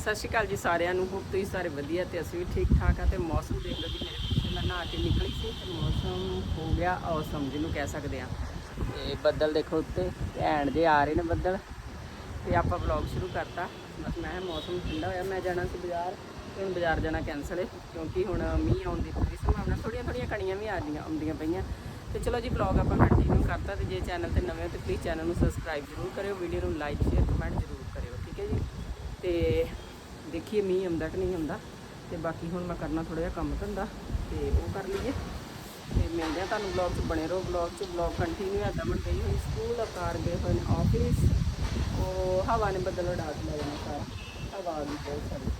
ਸਤਿ ਸ਼੍ਰੀ ਅਕਾਲ ਜੀ ਸਾਰਿਆਂ ਨੂੰ, ਹੋਪ ਤੁਸੀਂ ਸਾਰੇ ਵਧੀਆ ਤੇ ਅਸੀਂ ਵੀ ਠੀਕ ਠਾਕ ਆ ਤੇ ਮੌਸਮ ਦੇਖ ਲਓ ਜੀ, ਮੇਰੇ ਪਿੱਛੇ ਮੈਂ ਨਹਾ ਕੇ ਨਿਕਲੀ ਸੀ ਤੇ ਮੌਸਮ ਹੋ ਗਿਆ ਔਸਮ ਜਿਹਨੂੰ ਕਹਿ ਸਕਦੇ ਆ। ਤੇ ਬੱਦਲ ਦੇਖੋ ਉੱਤੇ ਘੈਂਟ ਜੇ ਆ ਰਹੇ ਨੇ ਬੱਦਲ। ਤੇ ਆਪਾਂ ਵਲੌਗ ਸ਼ੁਰੂ ਕਰਤਾ। ਬਸ ਮੈਂ ਕਿਹਾ ਮੌਸਮ ਠੰਡਾ ਹੋਇਆ, ਮੈਂ ਜਾਣਾ ਸੀ ਬਾਜ਼ਾਰ, ਤੇ ਹੁਣ ਬਾਜ਼ਾਰ ਜਾਣਾ ਕੈਂਸਲ ਹੈ ਕਿਉਂਕਿ ਹੁਣ ਮੀਂਹ ਆਉਣ ਦੀ ਪੂਰੀ ਸੰਭਾਵਨਾ ਥੋੜੀਆਂ ਥੋੜੀਆਂ ਕਣੀਆਂ ਵੀ ਆਉਂਦੀਆਂ ਆਉਂਦੀਆਂ ਪਈਆਂ। ਤੇ ਚਲੋ ਜੀ ਵਲੌਗ ਆਪਾਂ ਕੰਟੀਨਿਊ ਕਰਤਾ ਤੇ ਜੇ ਚੈਨਲ ਤੇ ਨਵੇਂ ਹੋ ਤੇ ਪਲੀਜ਼ ਚੈਨਲ ਨੂੰ ਸਬਸਕ੍ਰਾਈਬ ਜ਼ਰੂਰ ਕਰਿਓ ਵੀਡੀਓ ਨੂੰ ਲਾਈਕ ਸ਼ੇਅਰ ਕਮੈਂਟ ਜ਼ਰੂਰ ਕਰਿਓ, ਠੀਕ ਹੈ ਜੀ? ਤੇ ਦੇਖੀਏ ਮੀਂਹ ਆਉਂਦਾ ਕਿ ਨਹੀਂ ਆਉਂਦਾ। ਤੇ ਬਾਕੀ ਹੁਣ ਮੈਂ ਕਰਨਾ ਥੋੜਾ ਜਿਹਾ ਕੰਮ ਧੰਦਾ, ਤੇ ਉਹ ਕਰ ਲਈਏ। ਤੇ ਮਿਲਦੇ ਆ ਤੁਹਾਨੂੰ ਵਲੌਗ 'ਚ, ਬਣੇ ਰਹੋ ਵਲੌਗ 'ਚ। ਵਲੌਗ ਕੰਟੀਨਿਊ ਹੈ ਦਮਨ ਗਈ ਹੋਈ, ਸਕੂਲ ਅਕਾਰ ਗਏ ਹੋਏ ਨੇ ਆਫਿਸ ਉਹ ਹਵਾ ਨੇ ਬੱਦਲ ਉਡਾ ਕੇ ਲੈ ਜਾਣਾ ਸਾਰਾ ਹਵਾ ਆ ਗਈ ਬਹੁਤ ਸਾਰੀ।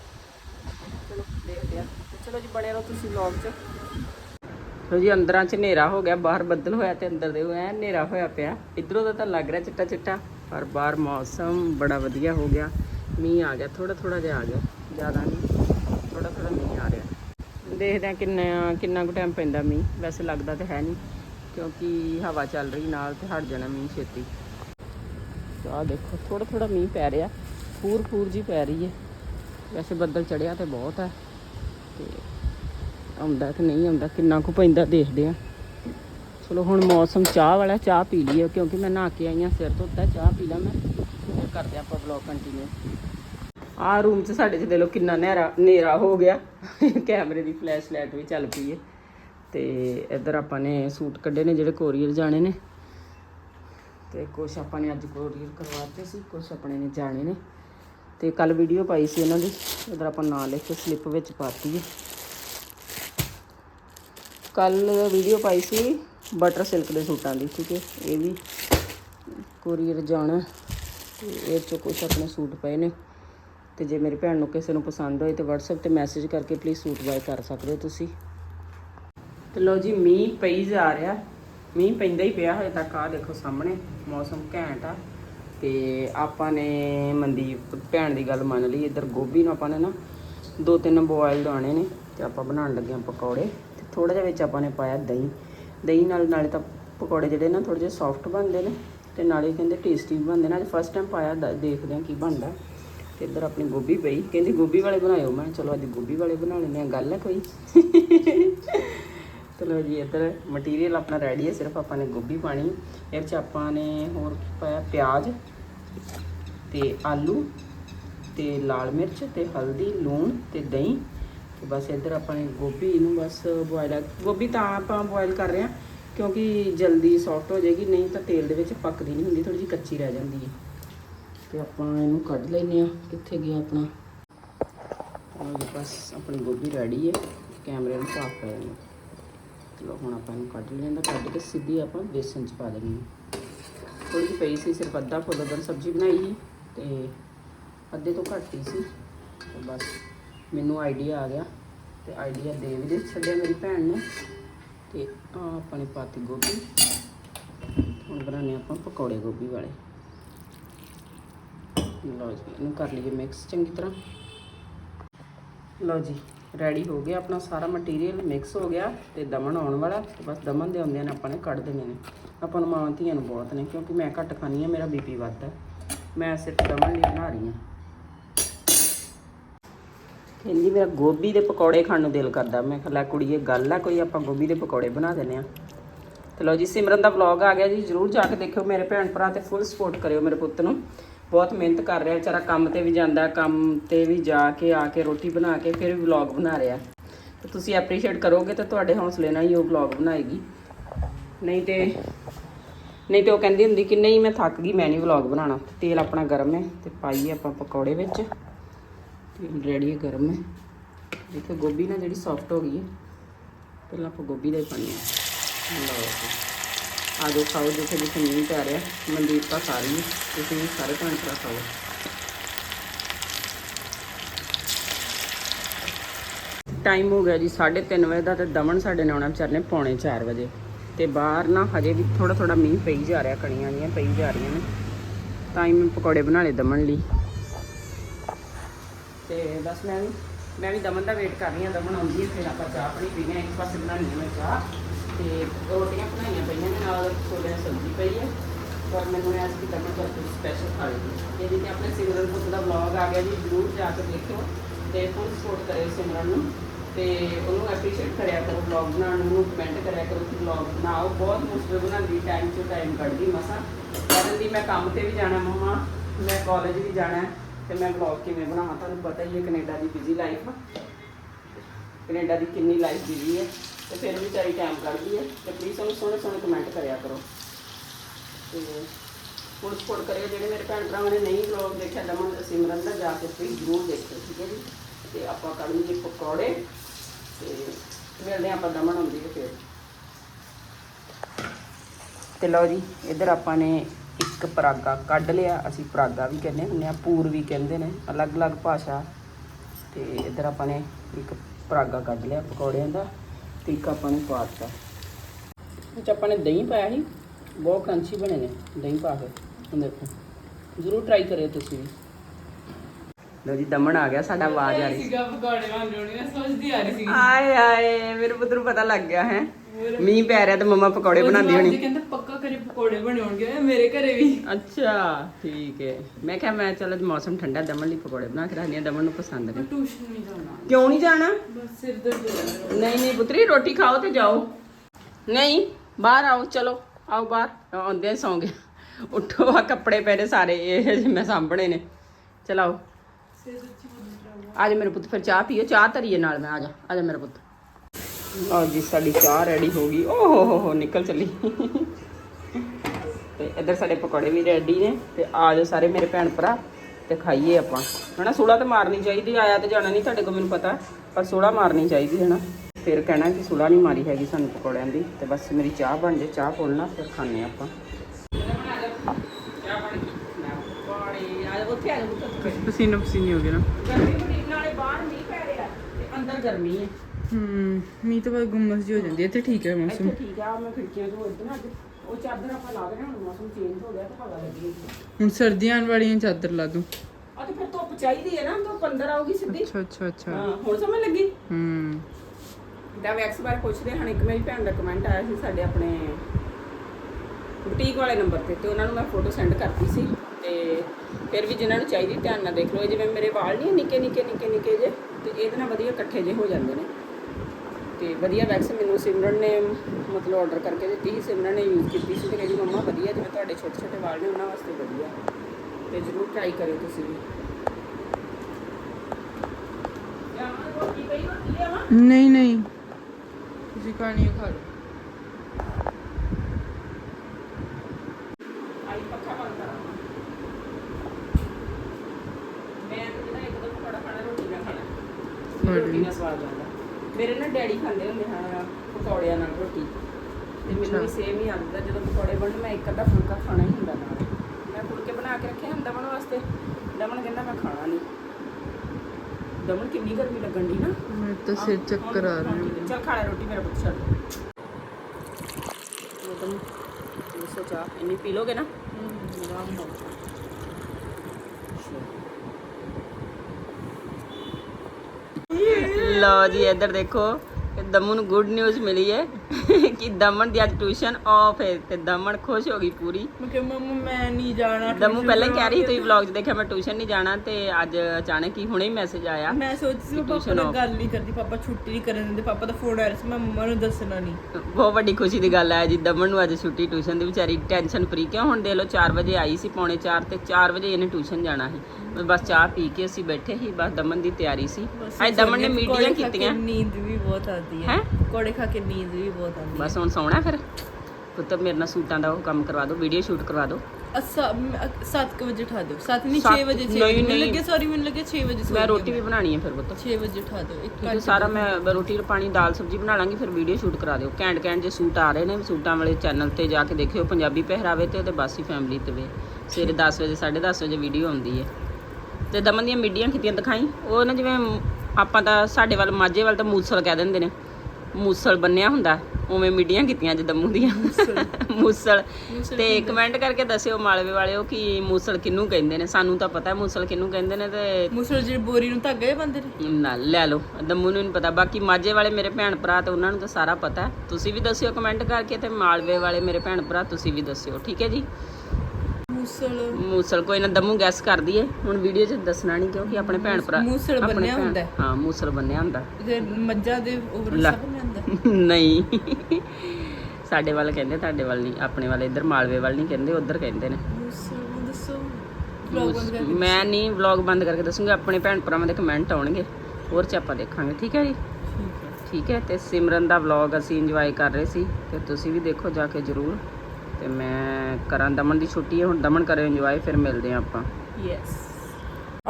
ਚਲੋ ਦੇਖਦੇ ਆ ਚਲੋ ਜੀ, ਬਣੇ ਰਹੋ ਤੁਸੀਂ ਵਲੌਗ 'ਚ। ਲੋ ਜੀ, ਅੰਦਰਾਂ 'ਚ ਹਨੇਰਾ ਹੋ ਗਿਆ, ਬਾਹਰ ਬੱਦਲ ਹੋਇਆ ਤੇ ਅੰਦਰ ਦੇ ਐ ਹਨੇਰਾ ਹੋਇਆ ਪਿਆ। ਇਧਰੋਂ ਦਾ ਤਾਂ ਲੱਗ ਰਿਹਾ ਚਿੱਟਾ ਚਿੱਟਾ ਪਰ ਬਾਹਰ ਮੌਸਮ ਬੜਾ ਵਧੀਆ ਹੋ ਗਿਆ। ਮੀਂਹ ਆ ਗਿਆ ਥੋੜਾ ਥੋੜਾ ਜਿਹਾ ਆ ਗਿਆ, ਜ਼ਿਆਦਾ ਨਹੀਂ ਥੋੜਾ ਥੋੜਾ ਮੀਂਹ ਆ ਰਿਹਾ। ਦੇਖਦੇ ਆ ਕਿੰਨਾ ਕਿੰਨਾ ਕੁ ਟਾਈਮ ਪੈਂਦਾ ਮੀਂਹ, ਵੈਸੇ ਲੱਗਦਾ ਤਾਂ ਹੈ ਨਹੀਂ, ਕਿਉਂਕਿ ਹਵਾ ਚੱਲ ਰਹੀ ਨਾਲ ਤੇ ਹਟ ਜਾਣਾ ਮੀਂਹ ਛੇਤੀ। ਆਹ ਦੇਖੋ ਥੋੜਾ ਥੋੜਾ ਮੀਂਹ ਪੈ ਰਿਹਾ ਫੂਰ ਫੂਰ ਜੀ ਪੈ ਰਹੀ ਹੈ। ਵੈਸੇ ਬੱਦਲ ਚੜਿਆ ਤੇ ਬਹੁਤ ਹੈ, ਤੇ ਆਉਂਦਾ ਕਿ ਨਹੀਂ ਆਉਂਦਾ, ਕਿੰਨਾ ਕੁ ਪੈਂਦਾ ਦੇਖਦੇ ਆ ਚਲੋ ਹੁਣ ਮੌਸਮ ਚਾਹ ਵਾਲਾ, ਚਾਹ ਪੀ ਲਈਏ, ਕਿਉਂਕਿ ਮੈਂ ਨਹਾ ਕੇ ਆਈ ਹਾਂ, ਸਿਰ ਧੋਤਾ, ਚਾਹ ਪੀ ਲਾਂ ਮੈਂ। ਕਰਦੇ ਆਪਾਂ ਵਲੌਗ ਕੰਟੀਨਿਊ ਆਹ ਰੂਮ 'ਚ ਸਾਡੇ 'ਚ ਦੇ ਲੋ ਕਿੰਨਾ ਨਹਿਰਾ ਹਨੇਰਾ ਹੋ ਗਿਆ। ਕੈਮਰੇ ਦੀ ਫਲੈਸ਼ ਲਾਈਟ ਵੀ ਚੱਲ ਪਈ ਹੈ ਤੇ ਇੱਧਰ ਆਪਾਂ ਨੇ ਸੂਟ ਕੱਢੇ ਨੇ ਜਿਹੜੇ ਕੋਰੀਅਰ ਜਾਣੇ ਨੇ। ਤੇ ਕੁਛ ਆਪਾਂ ਨੇ ਅੱਜ ਕੋਰੀਅਰ ਕਰਵਾਤੇ ਸੀ, ਕੁਛ ਆਪਣੇ ਨੇ ਜਾਣੇ ਨੇ। ਤੇ ਕੱਲ ਵੀਡੀਓ ਪਾਈ ਸੀ ਇਹਨਾਂ ਦੀ। ਇਧਰ ਆਪਾਂ ਨਾਂ ਲਿਖ ਕੇ ਸਲਿੱਪ ਵਿੱਚ ਪਾਤੀ ਹੈ ਕੱਲ ਵੀਡੀਓ ਪਾਈ ਸੀ ਬਟਰ ਸਿਲਕ ਦੇ ਸੂਟਾਂ ਦੀ, ਠੀਕ ਹੈ ਇਹ ਵੀ ਕੋਰੀਅਰ ਜਾਣਾ। ਤੇ ਇਹ ਚੋਂ ਕੁਛ ਆਪਣੇ ਸੂਟ ਪਏ ਨੇ। ਤੇ ਜੇ ਮੇਰੀ ਭੈਣ ਨੂੰ ਕਿਸੇ ਨੂੰ ਪਸੰਦ ਹੋਏ ਤੇ WhatsApp ਤੇ ਮੈਸੇਜ ਕਰਕੇ ਪਲੀਜ਼ ਸੂਟ ਬਾਏ ਕਰ ਸਕਦੇ ਹੋ ਤੁਸੀਂ। ਤੇ ਲੋ ਜੀ, ਮੀਂਹ ਪਈ ਜਾ ਰਿਹਾ। ਮੀਂਹ ਪੈਂਦਾ ਹੀ ਪਿਆ, ਹਜੇ ਤੱਕ ਆ ਦੇਖੋ ਸਾਹਮਣੇ, ਮੌਸਮ ਘੈਂਟ ਆ। ਤੇ ਆਪਾਂ ਨੇ ਮਨਦੀਪ ਭੈਣ ਦੀ ਗੱਲ ਮੰਨ ਲਈ, ਇੱਧਰ ਗੋਭੀ ਨੂੰ ਆਪਾਂ ਨੇ ਨਾ ਦੋ ਤਿੰਨ ਬੋਇਲ ਦਾਣੇ ਨੇ ਤੇ ਆਪਾਂ ਬਣਾਉਣ ਲੱਗੇ ਆ ਪਕੌੜੇ। ਤੇ ਥੋੜਾ ਜਿਹਾ ਵਿੱਚ ਆਪਾਂ ਨੇ ਪਾਇਆ ਦਹੀਂ। ਦਹੀਂ ਨਾਲ, ਨਾਲੇ ਤਾਂ ਪਕੌੜੇ ਜਿਹੜੇ ਨਾ ਥੋੜੇ ਜਿਹੇ ਸੌਫਟ ਬਣਦੇ ਨੇ। ਤੇ ਨਾਲੇ ਕਹਿੰਦੇ ਟੇਸਟੀ ਵੀ ਬਣਦੇ ਨੇ। ਅੱਜ ਫਸਟ ਟਾਈਮ ਪਾਇਆ, ਦ- ਦੇਖਦੇ ਆ ਕੀ ਬਣਦਾ। ਤੇ ਇੱਧਰ ਆਪਣੀ ਗੋਭੀ ਪਈ। ਕਹਿੰਦੀ ਗੋਭੀ ਵਾਲੇ ਬਣਾਇਓ। ਮੈਂ ਚਲੋ ਅੱਜ ਗੋਭੀ ਵਾਲੇ ਬਣਾ ਲੈਂਦੇ ਆ ਗੱਲ ਹੈ ਕੋਈ? ਚਲੋ ਜੀ, ਇੱਧਰ ਮਟੀਰੀਅਲ ਆਪਣਾ ਰੈਡੀ ਹੈ। ਸਿਰਫ ਆਪਾਂ ਨੇ ਗੋਭੀ ਪਾਣੀ। ਇਹ ਵਿੱਚ ਆਪਾਂ ਨੇ ਹੋਰ ਕੀ ਪਾਇਆ? ਪਿਆਜ਼ ਤੇ ਆਲੂ ਤੇ ਲਾਲ ਮਿਰਚ ਤੇ ਹਲਦੀ, ਲੂਣ ਤੇ ਦਹੀਂ। ਤੇ ਬਸ ਇੱਧਰ ਆਪਾਂ ਨੇ ਗੋਭੀ ਨੂੰ ਬਸ ਬੋਇਲ ਗੋਭੀ ਤਾਂ ਆਪਾਂ ਬੋਇਲ ਕਰ ਰਹੇ ਹਾਂ। ਕਿਉਂਕਿ ਜਲਦੀ ਸੌਫਟ ਹੋ ਜਾਏਗੀ, ਨਹੀਂ ਤਾਂ ਤੇਲ ਦੇ ਵਿੱਚ ਪੱਕਦੀ ਨਹੀਂ ਹੁੰਦੀ ਥੋੜੀ ਜਿਹੀ ਕੱਚੀ ਰਹਿ ਜਾਂਦੀ ਹੈ। ਤੇ ਆਪਾਂ ਇਹਨੂੰ ਕੱਢ ਲੈਨੇ ਆ ਕਿੱਥੇ ਗਿਆ ਆਪਣਾ? ਲਓ ਬਸ ਆਪਣੀ ਗੋਭੀ ਰੈਡੀ ਹੈ ਕੈਮਰੇ ਨੂੰ ਸਾਫ਼ ਕਰ ਲੈਣਾ ਚਲੋ, ਹੁਣ ਆਪਾਂ ਇਹਨੂੰ ਕੱਢ ਲੈਂਦਾ ਕੱਢ ਕੇ ਸਿੱਧੀ ਆਪਾਂ ਬੇਸਨ ਚ ਪਾ ਦੇਣੀ ਹੈ। ਥੋੜੀ ਜਿਹੀ ਪਈ ਸੀ, ਸਿਰਫ ਅੱਧਾ ਫੁੱਲ ਉਧਰ ਸਬਜ਼ੀ ਬਣਾਈ ਸੀ, ਤੇ ਅੱਧੇ ਤੋਂ ਘੱਟ ਹੀ ਸੀ। ਤੇ ਬਸ, ਮੈਨੂੰ ਆਈਡੀਆ ਆ ਗਿਆ, ਤੇ ਆਈਡੀਆ ਦੇ ਵੀ ਦੇ ਛੱਡਿਆ ਮੇਰੀ ਭੈਣ ਨੇ। ਤੇ ਆ ਆਪਾਂ ਨੇ ਪਾਤੀ ਗੋਭੀ। ਹੁਣ ਬਣਾਉਣੇ ਆਪਾਂ ਪਕੌੜੇ ਗੋਭੀ ਵਾਲੇ। ਲਓ ਜੀ, ਇਹਨੂੰ ਕਰ ਲਈਏ ਮਿਕਸ ਚੰਗੀ ਤਰ੍ਹਾਂ। ਲਓ ਜੀ ਰੈਡੀ ਹੋ ਗਿਆ ਆਪਣਾ ਸਾਰਾ ਮਟੀਰੀਅਲ ਮਿਕਸ ਹੋ ਗਿਆ ਤੇ ਦਮਨ ਆਉਣ ਵਾਲਾ ਤੇ ਬਸ ਦਮਨ ਦੇ ਆਉਂਦਿਆਂ ਨੇ ਆਪਾਂ ਨੇ ਕੱਢ ਦੇਣੇ ਨੇ। ਆਪਾਂ ਨੂੰ ਮਾਂ ਧੀਆਂ ਨੂੰ ਬਹੁਤ ਨੇ, ਕਿਉਂਕਿ ਮੈਂ ਘੱਟ ਖਾਣੀ ਆ ਮੇਰਾ ਬੀਪੀ ਵੱਧਦਾ। ਮੈਂ ਸਿਰਫ ਦਮਨ ਲਈ ਬਣਾ ਰਹੀ ਹਾਂ। ਕਹਿੰਦੀ ਮੇਰਾ ਗੋਭੀ ਦੇ ਪਕੌੜੇ ਖਾਣ ਨੂੰ ਦਿਲ ਕਰਦਾ। ਮੈਂ ਕਿਹਾ, ਲੈ ਕੁੜੀਏ, ਗੱਲ ਆ, ਕੋਈ ਆਪਾਂ ਗੋਭੀ ਦੇ ਪਕੌੜੇ ਬਣਾ ਦਿੰਨੇ ਆ ਤੇ ਲਓ ਜੀ, ਸਿਮਰਨ ਦਾ ਵਲੌਗ ਆ ਗਿਆ ਜੀ। ਜਰੂਰ ਜਾ ਕੇ ਦੇਖਿਓ ਮੇਰੇ ਭੈਣ ਭਰਾ ਤੇ ਫੁੱਲ ਸਪੋਰਟ ਕਰਿਓ ਮੇਰੇ ਪੁੱਤ ਨੂੰ। ਬਹੁਤ ਮਿਹਨਤ ਕਰ ਰਿਹਾ, ਵਿਚਾਰਾ ਕੰਮ ਤੇ ਵੀ ਜਾਂਦਾ, ਕੰਮ ਤੇ ਵੀ ਜਾ ਕੇ, ਆ ਕੇ, ਰੋਟੀ ਬਣਾ ਕੇ, ਫਿਰ ਵੀ ਵਲੌਗ ਬਣਾ ਰਿਹਾ। ਤੇ ਤੁਸੀਂ ਐਪਰੀਸ਼ੀਏਟ ਕਰੋਗੇ ਤਾਂ ਤੁਹਾਡੇ ਹੌਸਲੇ ਨਾਲ ਹੀ ਉਹ ਵਲੌਗ ਬਣਾਏਗੀ। ਨਹੀਂ ਤੇ ਨਹੀਂ ਤੇ ਉਹ ਕਹਿੰਦੀ ਹੁੰਦੀ ਕਿ ਨਹੀਂ, ਮੈਂ ਥੱਕ ਗਈ, ਮੈਂ ਨਹੀਂ ਵਲੌਗ ਬਣਾਉਣਾ। ਤੇਲ ਆਪਣਾ ਗਰਮ ਹੈ ਤੇ ਪਾਈਏ ਆਪਾਂ ਪਕੌੜੇ ਵਿੱਚ। ਤੇਲ ਰੈਡੀ ਗਰਮ। ਹੈ ਦੇਖੋ ਗੋਭੀ ਨਾ ਜਿਹੜੀ ਸੌਫਟ ਹੋ ਗਈ ਹੈ, ਪਹਿਲਾਂ ਆਪਾਂ ਗੋਭੀ ਦਾ ਹੀ ਪਾਣੀ ਹੈ। ਲਓ ਆ ਜੋ ਖਾਓ, ਜਿੱਥੇ ਜਿੱਥੇ ਮੀਂਹ ਪੈ ਰਿਹਾ, ਮਨਦੀਪ ਤਾਂ ਖਾ ਰਹੀ ਤੁਸੀਂ ਸਾਰੇ ਭੈਣ ਭਰਾ ਖਾਓ। ਟਾਈਮ ਹੋ ਗਿਆ ਜੀ 3:30 ਵਜੇ ਦਾ ਤੇ ਦਮਨ ਸਾਡੇ ਨੇ ਆਉਣਾ ਵਿਚਾਰ ਨੇ ਪੌਣੇ 4 ਵਜੇ। ਤੇ ਬਾਹਰ ਨਾ ਹਜੇ ਵੀ ਥੋੜਾ ਥੋੜਾ ਮੀਂਹ ਪਈ ਜਾ ਰਿਹਾ, ਕਣੀਆਂ ਦੀਆਂ ਪਈ ਜਾ ਰਹੀਆਂ ਨੇ। ਤਾਂ ਹੀ ਮੈਂ ਪਕੌੜੇ ਬਣਾ ਲਏ ਦਮਨ ਲਈ। ਤੇ ਬਸ ਮੈਂ ਵੀ ਮੈਂ ਵੀ ਦਮਨ ਦਾ ਵੇਟ ਕਰ ਰਹੀ ਹਾਂ, ਦਮਨ ਆਉਂਦੀ ਹੈ, ਫਿਰ ਆਪਾਂ ਚਾਹ ਪਾਣੀ ਪੀਣੀ ਹੈ। ਇੱਕ ਪਾਸੇ ਬਣਾਉਣੀ ਹੈ ਮੈਂ ਚਾਹ ਤੇ ਰੋਟੀਆਂ ਬਣਾਈਆਂ ਪਈਆਂ ਨੇ, ਨਾਲ ਛੋਲੇ ਦੀ ਸਬਜ਼ੀ ਪਈ ਹੈ। ਪਰ ਮੈਨੂੰ ਐਸ ਕੀ ਕਰਨਾ ਪਰ ਕੁਝ ਸਪੈਸ਼ਲ ਖਾ ਲਈ ਇਹਦੇ ਤੇ ਆਪਣੇ ਸਿਮਰਨ ਪੁੱਤ ਦਾ ਵਲੌਗ ਆ ਗਿਆ ਜੀ, ਜਰੂਰ ਜਾ ਕੇ ਦੇਖਿਓ ਤੇ ਫੁੱਲ ਸਪੋਰਟ ਕਰਿਓ ਸਿਮਰਨ ਨੂੰ ਤੇ ਉਹਨੂੰ ਐਪਰੀਸ਼ੀਏਟ ਕਰਿਆ ਕਰੋ ਵਲੌਗ ਬਣਾਉਣ ਨੂੰ ਕਮੈਂਟ ਕਰਿਆ ਕਰੋ ਕਿ ਵਲੌਗ ਬਣਾਓ। ਬਹੁਤ ਮੁਸ਼ਕਿਲ ਬਣਾਉਂਦੀ ਟਾਈਮ ਤੋਂ ਟਾਈਮ ਕੱਢਦੀ ਮਸਾ। ਦੀ ਮੈਂ ਕੰਮ ਤੇ ਵੀ ਜਾਣਾ, ਮਮਾ, ਮੈਂ ਕਾਲਜ ਵੀ ਜਾਣਾ। ਤੇ ਮੈਂ ਵਲੌਗ ਕਿਵੇਂ ਬਣਾਵਾਂ, ਤੁਹਾਨੂੰ ਪਤਾ ਹੀ ਹੈ ਕੈਨੇਡਾ ਦੀ ਬਿਜ਼ੀ ਲਾਈਫ ਕੈਨੇਡਾ ਦੀ ਕਿੰਨੀ ਲਾਈਫ ਬਿਜ਼ੀ ਹੈ ਤੇ ਫਿਰ ਵੀ ਚਾਰੀ ਟਾਈਮ ਕੱਢਦੀ ਹੈ ਤੇ ਪਲੀਜ਼ ਉਹਨੂੰ ਸੋਹਣੇ ਸੋਹਣੇ ਕਮੈਂਟ ਕਰਿਆ ਕਰੋ। ਤੇ ਹੁਣ ਸਪੋਰਟ ਕਰਿਓ ਜਿਹੜੇ ਮੇਰੇ ਭੈਣ ਭਰਾਵਾਂ ਨੇ ਨਹੀਂ ਵਲੌਗ ਦੇਖਿਆ, ਦਮਨ ਤੇ ਸਿਮਰਨ ਦਾ, ਜਾ ਕੇ ਪਲੀਜ਼ ਜ਼ਰੂਰ ਦੇਖਿਓ, ਠੀਕ ਹੈ ਜੀ? ਤੇ ਆਪਾਂ ਕਰਾਂਗੇ ਪਕੌੜੇ। ਤੇ ਮਿਲਦੇ ਹਾਂ ਆਪਾਂ ਦਮਨ ਹੁੰਦੀ ਹੈ ਫਿਰ। ਤੇ ਲਓ ਜੀ, ਇੱਧਰ ਆਪਾਂ ਨੇ ਇੱਕ ਪਰਾਗਾ ਕੱਢ ਲਿਆ ਅਸੀਂ ਪਰਾਗਾ ਵੀ ਕਹਿੰਦੇ ਹੁੰਦੇ ਆ ਪੂਰ ਵੀ ਕਹਿੰਦੇ ਨੇ ਅਲੱਗ-ਅਲੱਗ ਭਾਸ਼ਾ। ਤੇ ਇੱਧਰ ਆਪਾਂ ਨੇ ਇੱਕ ਪਰਾਗਾ ਕੱਢ ਲਿਆ ਪਕੌੜਿਆਂ ਦਾ ਤੇ ਇੱਕ ਆਪਾਂ ਨੇ ਪਾਤਾ ਵਿੱਚ ਆਪਾਂ ਨੇ ਦਹੀਂ ਪਾਇਆ ਸੀ ਬਹੁਤ ਕਰੰਚੀ ਬਣੇ ਨੇ ਦਹੀਂ ਪਾ ਕੇ। ਹੁਣ ਦੇਖੋ ਜ਼ਰੂਰ ਟਰਾਈ ਕਰਿਓ ਤੁਸੀਂ ਵੀ। ਲਓ ਜੀ ਦਮਨ ਆ ਗਿਆ ਸਾਡਾ ਆਵਾਜ਼ ਆ ਰਹੀ ਸੀਗਾ ਪਕੌੜੇ ਬਣਾਉਣੀ ਮੈਂ ਸੋਚਦੀ ਆ ਰਹੀ ਸੀ। ਆਏ ਆਏ ਮੇਰੇ ਪੁੱਤਰ ਨੂੰ ਪਤਾ ਲੱਗ ਗਿਆ ਹੈ। ਮੀਂਹ ਪੈ ਰਿਹਾ ਤੇ ਮੰਮਾ ਪਕੌੜੇ ਬਣਾਉਂਦੀ ਹੋਣੀ। ਕਹਿੰਦਾ ਪੱਕਾ ਕਰੇ ਪਕੌੜੇ ਬਣਾਉਣਗੇ ਮੇਰੇ ਘਰੇ ਵੀ। ਅੱਛਾ ਠੀਕ ਹੈ। ਮੈਂ ਕਿਹਾ ਮੈਂ ਚਲ ਅੱਜ ਮੌਸਮ ਠੰਡਾ ਦਮਨ ਲਈ ਪਕੌੜੇ ਬਣਾ ਕੇ ਰੱਖਦੀ ਹਾਂ ਦਮਨ ਨੂੰ ਪਸੰਦ ਨੇ। ਟਿਊਸ਼ਨ ਨਹੀਂ ਜਾਣਾ। ਕਿਉਂ ਨਹੀਂ ਜਾਣਾ? ਬਸ ਸਿਰ ਦਰਦ ਹੋ ਰਿਹਾ ਨਹੀਂ ਨਹੀਂ ਪੁੱਤਰੀ ਰੋਟੀ ਖਾਓ ਤੇ ਜਾਓ। ਨਹੀਂ ਬਾਹਰ ਆਓ ਚਲੋ ਆਓ ਬਾਹਰ। ਆਉਂਦੇ ਸੌਂ ਗਏ ਉੱਠੋ ਆ ਕੱਪੜੇ ਪਏ ਨੇ ਸਾਰੇ ਇਹ ਜਿਹੇ ਮੈਂ ਸਾਂਭਣੇ ਨੇ। ਚਲਾਓ ਸਿਰ ਦਰਦ ਬਹੁਤ ਆ ਜਾ ਮੇਰੇ ਪੁੱਤ ਫਿਰ ਚਾਹ ਪੀਓ ਚਾਹ ਧਰੀਏ ਨਾਲ ਮੈਂ ਆ ਜਾ ਆ ਜਾ ਮੇਰਾ ਪੁੱਤ। ਲਓ ਜੀ ਸਾਡੀ ਚਾਹ ਰੈਡੀ ਹੋ ਗਈ। ਓ ਹੋ ਹੋ ਨਿਕਲ ਚੱਲੀ। ਤੇ ਇੱਧਰ ਸਾਡੇ ਪਕੌੜੇ ਵੀ ਰੈਡੀ ਨੇ ਤੇ ਆ ਜਾਓ ਸਾਰੇ ਮੇਰੇ ਭੈਣ ਭਰਾ ਤੇ ਖਾਈਏ ਆਪਾਂ। ਹਨਾ ਸੋਲਾ ਤੇ ਮਾਰਨੀ ਚਾਹੀਦੀ ਆਇਆ ਤੇ ਜਾਣਾ ਨਹੀਂ ਤੁਹਾਡੇ ਕੋਲ ਮੈਨੂੰ ਪਤਾ ਪਰ ਸੋਲਾ ਮਾਰਨੀ ਚਾਹੀਦੀ ਹੈ ਨਾ ਫਿਰ ਕਹਿਣਾ ਕਿ ਸੋਲਾ ਨਹੀਂ ਮਾਰੀ ਹੈਗੀ ਸਾਨੂੰ ਪਕੌੜਿਆਂ ਦੀ ਤੇ ਬਸ ਮੇਰੀ ਚਾਹ ਬਣ ਜੇ ਚਾਹ ਪੋਲਣਾ ਫਿਰ ਖਾਣੇ ਆਪਾਂ। ਪਸੀਨਾ ਪਸੀਨੀ ਹੋ ਗਿਆ ਨਾ। ਗਰਮੀ ਨਾਲੇ ਬਾਹਰ ਮੀਂਹ ਪੈ ਰਿਹਾ ਤੇ ਅੰਦਰ ਗਰਮੀ ਹੈ। ਹੂੰ ਮੀਂਹ ਤੋਂ ਬਾਅਦ ਗੁੰਮਸ ਜੀ ਹੋ ਜਾਂਦੀ ਹੈ ਇੱਥੇ ਠੀਕ ਹੈ ਮੌਸਮ। ਇੱਥੇ ਠੀਕ ਆ ਮੈਂ ਖਿੜਕੀਆਂ ਤੋਂ ਇੱਧਰ ਨਾ ਉਹ ਚਾਦਰ ਆਪਾਂ ਲਾ ਦੇਣਾ ਹੁਣ ਮੌਸਮ ਚੇਂਜ ਹੋ ਗਿਆ ਤਾਂ ਹਵਾ ਲੱਗੀ ਹੁਣ ਸਰਦੀਆਂ ਆਉਣ ਵਾਲੀਆਂ ਚਾਦਰ ਲਾ ਦੂੰ। ਆ ਤੇ ਫਿਰ ਧੁੱਪ ਚਾਹੀਦੀ ਹੈ ਨਾ ਧੁੱਪ ਅੰਦਰ ਆਊਗੀ ਸਿੱਧੀ। ਅੱਛਾ ਅੱਛਾ ਅੱਛਾ। ਹਾਂ ਹੁਣ ਸਮਝ ਲੱਗੀ? ਹੂੰ। ਦਾ ਵੈਕਸ ਬਾਰੇ ਪੁੱਛਦੇ ਹਨ ਇੱਕ ਮੇਰੀ ਭੈਣ ਦਾ ਕਮੈਂਟ ਆਇਆ ਸੀ ਸਾਡੇ ਆਪਣੇ ਬੁਟੀਕ ਵਾਲੇ ਨੰਬਰ ਤੇ ਤੇ ਉਹਨਾਂ ਨੂੰ ਮੈਂ ਫੋਟੋ ਸੈਂਡ ਕਰਤੀ ਸੀ। ਤੇ ਫਿਰ ਵੀ ਜਿਨ੍ਹਾਂ ਨੂੰ ਚਾਹੀਦੀ ਧਿਆਨ ਨਾਲ ਦੇਖ ਲਓ। ਇਹ ਜਿਵੇਂ ਮੇਰੇ ਵਾਲ ਨਹੀਂ ਨਿੱਕੇ ਨਿੱਕੇ ਨਿੱਕੇ ਨਿੱਕੇ ਜੇ ਤੇ ਇਹਦੇ ਨਾਲ ਵਧੀਆ ਇਕੱਠੇ ਜੇ ਹੋ ਜਾਂਦੇ ਨੇ। ਤੇ ਵਧੀਆ ਵੈਕਸ ਮੈਨੂੰ ਸਿਮਰਨ ਨੇ ਮਤਲਬ ਆਰਡਰ ਕਰਕੇ ਦਿੱਤੀ ਸੀ। ਸਿਮਰਨ ਨੇ ਯੂਜ਼ ਕੀਤੀ ਸੀ। ਤੇ ਕਹਿੰਦੀ ਮੰਮਾ ਵਧੀਆ ਜਿਵੇਂ ਤੁਹਾਡੇ ਛੋਟੇ ਛੋਟੇ ਵਾਲ ਨੇ ਉਹਨਾਂ ਵਾਸਤੇ ਵਧੀਆ। ਤੇ ਜ਼ਰੂਰ ਟਰਾਈ ਕਰਿਓ ਤੁਸੀਂ ਵੀ। ਨਹੀਂ ਨਹੀਂ। ਤੁਸੀਂ ਹੈ ਖਾ ਲਓ। ਆਈ ਪੱਖਾ ਬੰਦ ਕਰਾਂ ਮੈਂ ਤਾਂ ਜਿਹੜਾ ਇੱਕ ਦੋ ਪਕੌੜਾ ਖਾਣਾ ਰੋਟੀ ਨਾਲ ਖਾਣਾ। ਰੋਟੀ ਨਾਲ ਸਵਾਦ ਲੱਗਦਾ ਮੇਰੇ ਨਾਲ ਡੈਡੀ ਖਾਂਦੇ ਹੁੰਦੇ ਹਨ ਪਕੌੜਿਆਂ ਨਾਲ ਰੋਟੀ। ਤੇ ਮੈਨੂੰ ਵੀ ਸੇਮ ਹੀ ਆਦਤ ਹੈ ਜਦੋਂ ਪਕੌੜੇ ਬਣਨ ਮੈਂ ਇੱਕ ਅੱਧਾ ਫੁਲਕਾ ਖਾਣਾ ਹੀ ਹੁੰਦਾ ਨਾਲ। ਮੈਂ ਫੁਲਕੇ ਬਣਾ ਕੇ ਰੱਖੇ ਹਨ ਦਮਨ ਵਾਸਤੇ। ਦਮਨ ਕਹਿੰਦਾ ਮੈਂ ਖਾਣਾ ਨਹੀਂ। ਦਮਨ ਕਿੰਨੀ ਗਰਮੀ ਲੱਗਣ ਦੀ ਨਾ। ਮੇਰੇ ਤਾਂ ਸਿਰ ਚੱਕਰ ਆ ਰਹੇ ਨੇ ਚੱਲ ਖਾ ਲੈ ਰੋਟੀ ਮੇਰਾ ਪੁੱਤ ਛੱਡ। ਇਹ ਤੁਮ ਸੋਚਾ ਇੰਨੀ ਪੀ ਲੋਗੇ ਨਾ? ਆਰਾਮ ਨਾਲ। ਲਓ ਜੀ ਇੱਧਰ ਦੇਖੋ ਦਮੂ ਨੂੰ ਗੁੱਡ ਨਿਊਜ਼ ਮਿਲੀ ਹੈ। ਕਿ ਦਮਨ ਦੀ ਅੱਜ ਟਿਊਸ਼ਨ ਆਫ ਹੈ ਤੇ ਦਮਨ ਖੁਸ਼ ਹੋ ਗਈ ਪੂਰੀ। ਮੈਂ ਕਿਹਾ ਮੰਮਾ ਮੈਂ ਨਹੀਂ ਜਾਣਾ ਦਮੂ ਪਹਿਲਾਂ ਹੀ ਕਹਿ ਰਹੀ ਤੁਸੀਂ ਵਲੌਗ 'ਚ ਦੇਖਿਆ ਮੈਂ ਟਿਊਸ਼ਨ ਨਹੀਂ ਜਾਣਾ ਤੇ ਅੱਜ ਅਚਾਨਕ ਹੀ ਹੁਣੇ ਹੀ ਮੈਸੇਜ ਆਇਆ ਮੈਂ ਸੋਚੀ ਸੀ ਪਾਪਾ Tuition ਨਾਲ off। ਗੱਲ ਨਹੀਂ ਕਰਦੀ ਪਾਪਾ ਛੁੱਟੀ ਨਹੀਂ ਕਰਨ ਦਿੰਦੇ ਪਾਪਾ ਦਾ ਫੋਨ ਆ ਰਿਹਾ ਸੀ ਮੈਂ ਮੰਮਾ ਨੂੰ ਦੱਸਣਾ ਨਹੀਂ। ਬਹੁਤ ਵੱਡੀ ਖੁਸ਼ੀ ਦੀ ਗੱਲ ਹੈ ਜੀ ਦਮਨ ਨੂੰ ਅੱਜ ਛੁੱਟੀ ਟਿਊਸ਼ਨ ਦੀ ਵਿਚਾਰੀ ਟੈਨਸ਼ਨ ਫਰੀ ਕਿਉਂ ਹੁਣ ਦੇ ਲੋ 4 ਵਜੇ ਆਈ ਸੀ ਪੌਣੇ 4 ਤੇ 4 ਵਜੇ ਇਹਨੇ ਟਿਊਸ਼ਨ ਜਾਣਾ ਸੀ। ਬਸ ਚਾਹ ਪੀ ਕੇ ਅਸੀਂ ਬੈਠੇ ਸੀ ਬਸ ਦਮਨ ਦੀ ਤਿਆਰੀ ਸੀ। ਅੱਜ ਦਮਨ ਨੇ ਮੀਟਿੰਗਾਂ ਕੀਤੀਆਂ। ਨੀਂਦ ਵੀ ਬਹੁਤ ਆਉਂਦੀ ਹੈਂ? ਕੋੜੇ ਖਾ ਕੇ ਨੀਂਦ ਵੀ ਬਹੁਤ ਆਉਂਦੀ ਬਸ ਹੁਣ ਸੌਣਾ ਫਿਰ। ਪੁੱਤ ਮੇਰੇ ਨਾਲ ਸੂਟਾਂ ਦਾ ਉਹ ਕੰਮ ਕਰਵਾ ਦਿਓ ਵੀਡੀਓ ਸ਼ੂਟ ਕਰਵਾ ਦਿਓ। ਅੱਛਾ 7 ਵਜੇ ਉਠਾ ਦਿਓ। 7 ਨਹੀਂ ਸੱਤ- 6 ਵਜੇ 6 ਨਹੀਂ, ਵਜੇ ਨਹੀਂ। ਲੱਗੇ ਸੌਰੀ ਮੈਨੂੰ ਲੱਗੇ 6 ਵਜੇ ਮੈਂ ਰੋਟੀ ਵੀ ਬਣਾਣੀ ਹੈ ਫਿਰ ਪੁੱਤ। 6 ਵਜੇ ਉਠਾ ਦਿਓ। ਇੱਕ ਕਿਉਂਕਿ ਸਾਰਾ ਮੈਂ ਰੋਟੀ। ਪਾਣੀ ਦਾਲ ਸਬਜ਼ੀ ਬਣਾ ਲਾਂਗੀ ਫਿਰ ਵੀਡੀਓ ਸ਼ੂਟ ਕਰਾ ਦਿਓ। ਘੈਂਟ ਘੈਂਟ ਜੇ ਸੂਟ ਆ ਰਹੇ ਨੇ ਸੂਟਾਂ ਵਾਲੇ ਚੈਨਲ ਤੇ ਜਾ ਕੇ ਦੇਖਿਓ ਪੰਜਾਬੀ ਪਹਿਰਾਵੇ ਤੇ ਉਹਦੇ ਬਾਸੀ ਫੈਮਿਲੀ ਤੇ ਵੇ। ਸਵੇਰੇ 10 ਵਜੇ 10:30 ਵਜੇ ਵੀਡੀਓ ਆਉਂਦੀ ਹੈ। ਤੇ ਦਮਨ ਦੀਆਂ ਮਿੱਡੀਆਂ ਖਿੱਤੀਆਂ ਦਿਖਾਈ। ਉਹ ਨਾ ਜਿਵੇਂ ਆਪਾਂ ਤਾਂ ਸਾਡੇ ਵੱਲ ਮਾਝੇ ਵੱਲ ਤਾਂ ਮੂਸਲ ਕਹਿ ਦਿੰਦੇ ਨੇ। ਮੂਸਲ ਬੰਨਿਆ ਹੁੰਦਾ। ਉਵੇਂ ਮਿੱਡੀਆਂ ਕੀਤੀਆਂ ਅੱਜ ਦਮੂ ਦੀਆਂ। ਮੂਸਲ। ਤੇ ਕਮੈਂਟ ਕਰਕੇ ਦੱਸਿਓ ਮਾਲਵੇ ਵਾਲਿਓ ਕਿ ਮੂਸਲ ਕਿਹਨੂੰ ਕਹਿੰਦੇ ਨੇ। ਸਾਨੂੰ ਤਾਂ ਪਤਾ ਹੈ ਮੂਸਲ ਕਿਹਨੂੰ ਕਹਿੰਦੇ ਨੇ ਤੇ ਮੁਸਲ ਜਿਹੜੀ ਬੋਰੀ ਨੂੰ ਧਾਗਾ ਹੀ ਬੰਦੇ ਨੇ। ਨਾ ਲੈ ਲਓ ਦਮੂ ਨੂੰ ਨਹੀਂ ਪਤਾ। ਬਾਕੀ ਮਾਝੇ ਵਾਲੇ ਮੇਰੇ ਭੈਣ ਭਰਾ ਤੇ ਉਹਨਾਂ ਨੂੰ ਤਾਂ ਸਾਰਾ ਪਤਾ। ਤੁਸੀਂ ਵੀ ਦੱਸਿਓ ਕਮੈਂਟ ਕਰਕੇ ਤੇ ਮਾਲਵੇ ਵਾਲੇ ਮੇਰੇ ਭੈਣ ਭਰਾ ਤੁਸੀਂ ਵੀ ਦੱਸਿਓ। ਠੀਕ ਹੈ ਜੀ? ਮੂਸਲ। ਮੂਸਲ ਕੋਈ ਨਾ ਦਮੂ ਗੈਸ ਕਰ ਦਈਏ ਹੁਣ ਵੀਡੀਓ 'ਚ ਦੱਸਣਾ ਨਹੀਂ ਕਿਉਂਕਿ ਆਪਣੇ ਭੈਣ ਭਰਾ ਮੂਸਲ ਆਪਣੇ ਬੰਨਿਆ ਭੈਣ- ਹੁੰਦਾ। ਹੈ। ਹਾਂ ਮੂਸਲ ਬੰਨਿਆ ਹੁੰਦਾ। ਤੇ ਮੱਝਾਂ ਦੇ ਓਵਰ ਲੈ। ਸਭ ਹੁੰਦਾ। ਨਹੀਂ। ਸਾਡੇ ਵੱਲ ਕਹਿੰਦੇ ਤੁਹਾਡੇ ਵੱਲ ਨਹੀਂ ਆਪਣੇ ਵੱਲ ਇੱਧਰ ਮਾਲਵੇ ਵੱਲ ਨਹੀਂ ਕਹਿੰਦੇ ਉੱਧਰ ਕਹਿੰਦੇ ਨੇ। ਮੂਸਲ ਨੂੰ ਦੱਸੋ। ਵਲੌਗ ਬੰਦ ਕਰਕੇ ਮੈਂ ਨਹੀਂ ਵਲੌਗ ਬੰਦ ਕਰਕੇ ਦੱਸੂਗੀ ਆਪਣੇ ਭੈਣ ਭਰਾਵਾਂ ਦੇ ਕਮੈਂਟ ਆਉਣਗੇ। ਹੋਰ ਚ ਆਪਾਂ ਦੇਖਾਂਗੇ ਠੀਕ ਹੈ ਜੀ? ਠੀਕ ਹੈ। ਤੇ ਸਿਮਰਨ ਦਾ ਵਲੌਗ ਅਸੀਂ ਇੰਜੋਏ ਕਰ ਰਹੇ ਸੀ ਤੇ ਤੁਸੀਂ ਵੀ ਦੇਖੋ ਜਾ ਕੇ ਜ਼ਰੂਰ। ਤੇ ਮੈਂ ਕਰਾਂ, ਦਮਨ ਦੀ ਛੁੱਟੀ ਹੈ, ਹੁਣ ਦਮਨ ਕਰੇ ਇੰਜੋਏ ਫਿਰ ਮਿਲਦੇ ਹਾਂ ਆਪਾਂ। ਯੈਸ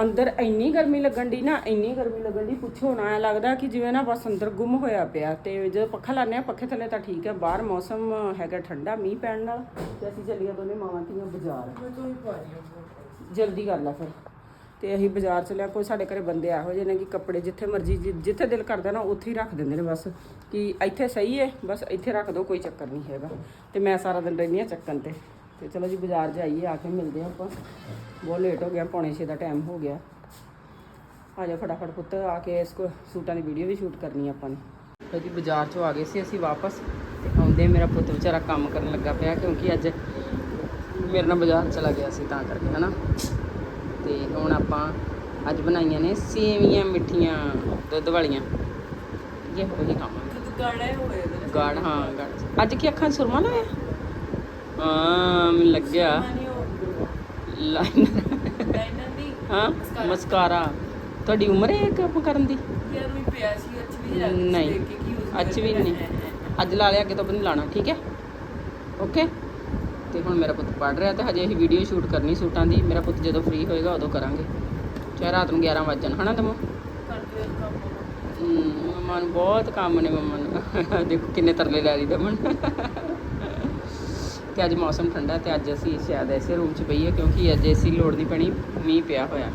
ਅੰਦਰ ਇੰਨੀ ਗਰਮੀ ਲੱਗਣ ਦੀ ਨਾ, ਇੰਨੀ ਗਰਮੀ ਲੱਗਣ ਦੀ ਪੁੱਛੋ ਨਾ, ਐਂ ਲੱਗਦਾ ਕਿ ਜਿਵੇਂ ਨਾ ਬਸ ਅੰਦਰ ਗੁੰਮ ਹੋਇਆ ਪਿਆ ਤੇ ਜਦੋਂ ਪੱਖਾ ਲਾਉਂਦੇ ਆ ਪੱਖੇ ਥੱਲੇ ਤਾਂ ਠੀਕ ਹੈ, ਬਾਹਰ ਮੌਸਮ ਹੈਗਾ ਠੰਡਾ ਮੀਂਹ ਪੈਣ ਨਾਲ ਤੇ ਅਸੀਂ ਚੱਲੀਆਂ ਦੋਨੇ ਮਾਵਾਂ ਧੀਆਂ ਬਾਜ਼ਾਰ। ਜਲਦੀ ਕਰ ਲੈ ਫਿਰ। ਤੇ ਅਸੀਂ ਬਾਜ਼ਾਰ ਚ ਲਿਆ ਕੋਈ ਸਾਡੇ ਘਰੇ ਬੰਦੇ ਇਹੋ ਜਿਹੇ ਨੇ ਕਿ ਕੱਪੜੇ ਜਿੱਥੇ ਮਰਜ਼ੀ, ਜਿ- ਜਿੱਥੇ ਦਿਲ ਕਰਦਾ ਨਾ, ਉੱਥੇ ਹੀ ਰੱਖ ਦਿੰਦੇ ਨੇ ਬਸ। ਕਿ ਇੱਥੇ ਸਹੀ ਹੈ, ਬਸ ਇੱਥੇ ਰੱਖ ਦਿਓ, ਕੋਈ ਚੱਕਰ ਨਹੀਂ ਹੈਗਾ। ਤੇ ਮੈਂ ਸਾਰਾ ਦਿਨ ਰਹਿੰਦੀ ਹਾਂ ਚੱਕਣ ਤੇ। ਤੇ ਚਲੋ ਜੀ, ਬਾਜ਼ਾਰ ਜਾਈਏ, ਆ ਕੇ ਮਿਲਦੇ ਹਾਂ ਆਪਾਂ। ਬਹੁਤ ਲੇਟ ਹੋ ਗਿਆ, ਪੌਣੇ 6 ਦਾ ਟਾਈਮ ਹੋ ਗਿਆ। ਆ ਜਾ ਫਟਾਫਟ ਪੁੱਤ, ਆ ਕੇ ਇਸ ਕੋ ਸੂਟਾਂ ਦੀ ਵੀਡੀਓ ਵੀ ਸ਼ੂਟ ਕਰਨੀ ਆ ਆਪਾਂ ਨੇ। ਲਓ ਜੀ, ਬਾਜ਼ਾਰ ਚੋਂ ਆ ਗਏ ਸੀ ਅਸੀਂ ਵਾਪਸ। ਤੇ ਆਉਂਦੇ ਮੇਰਾ ਪੁੱਤ ਵਿਚਾਰਾ ਕੰਮ ਕਰਨ ਲੱਗਾ ਪਿਆ, ਕਿਉਂਕਿ ਅੱਜ ਮੇਰੇ ਨਾਲ ਬਾਜ਼ਾਰ ਚਲਾ ਗਿਆ ਸੀ, ਤਾਂ ਕਰਕੇ, ਹਨਾ। ਤੇ ਹੁਣ ਆਪਾਂ ਅੱਜ ਬਣਾਈਆਂ ਨੇ ਸੇਵੀਆਂ ਮਿੱਠੀਆਂ, ਦੁੱਧ ਵਾਲੀਆਂ। ਇਹ ਹੋ ਹੀ ਕੰਮ। ਗਾੜਾ ਹੋਏ ਉਹਦੇ ਗਾੜ ਹਾਂ ਗਾੜ ਅੱਜ ਕੀ ਅੱਖਾਂ 'ਚ ਸੁਰਮਾ ਲਾਇਆ? ਹਾਂ ਮੈਨੂੰ ਲੱਗਿਆ। ਮਾਨੀ ਉਹ ਲਾਈਨਰ ਲਾਈਨਰ ਦੀ ਹਾਂ ਮਸਕਾਰਾ। ਤੁਹਾਡੀ ਉਮਰ ਹੈ ਕੰਮ ਕਰਨ ਦੀ? ਯਾਰ ਵੀ ਪਿਆ ਸੀ ਅੱਛ ਵੀ ਲੱਗ ਨਹੀਂ ਦੇਖ ਕੇ ਕੀ ਉਸ ਅੱਜ ਵੀ ਨਹੀਂ। ਅੱਜ ਲਾ ਲਿਆ ਅੱਗੇ ਤੋਂ ਨਹੀਂ ਲਾਣਾ ਠੀਕ ਹੈ? ਓਕੇ ਤੇ ਹੁਣ ਮੇਰਾ ਪੁੱਤ ਪੜ ਰਿਹਾ ਤੇ ਹਜੇ ਅਸੀਂ ਵੀਡੀਓ ਸ਼ੂਟ ਕਰਨੀ ਸੂਟਾਂ ਦੀ। ਮੇਰਾ ਪੁੱਤ ਜਦੋਂ ਫ੍ਰੀ ਹੋਏਗਾ ਉਦੋਂ ਕਰਾਂਗੇ। ਚਾਹੇ ਰਾਤ ਨੂੰ 11 ਵਜੇ ਜਾਣ ਹਨਾ ਕੰਮ ਮੰਮਾ ਨੂੰ ਬਹੁਤ ਕੰਮ ਨੇ ਮੰਮਾ ਨੂੰ ਦੇਖੋ ਕਿੰਨੇ ਤਰਲੇ ਲੈ ਲਈ ਦਮਨ ਤੇ ਅੱਜ ਮੌਸਮ ਠੰਡਾ ਤੇ ਅੱਜ ਅਸੀਂ ਸ਼ਾਇਦ ਐਸੇ ਰੂਮ 'ਚ ਪਈਏ ਕਿਉਂਕਿ ਅੱਜ ਏਸੀ ਲੋੜ ਨਹੀਂ ਪੈਣੀ, ਮੀਂਹ ਪਿਆ ਹੋਇਆ।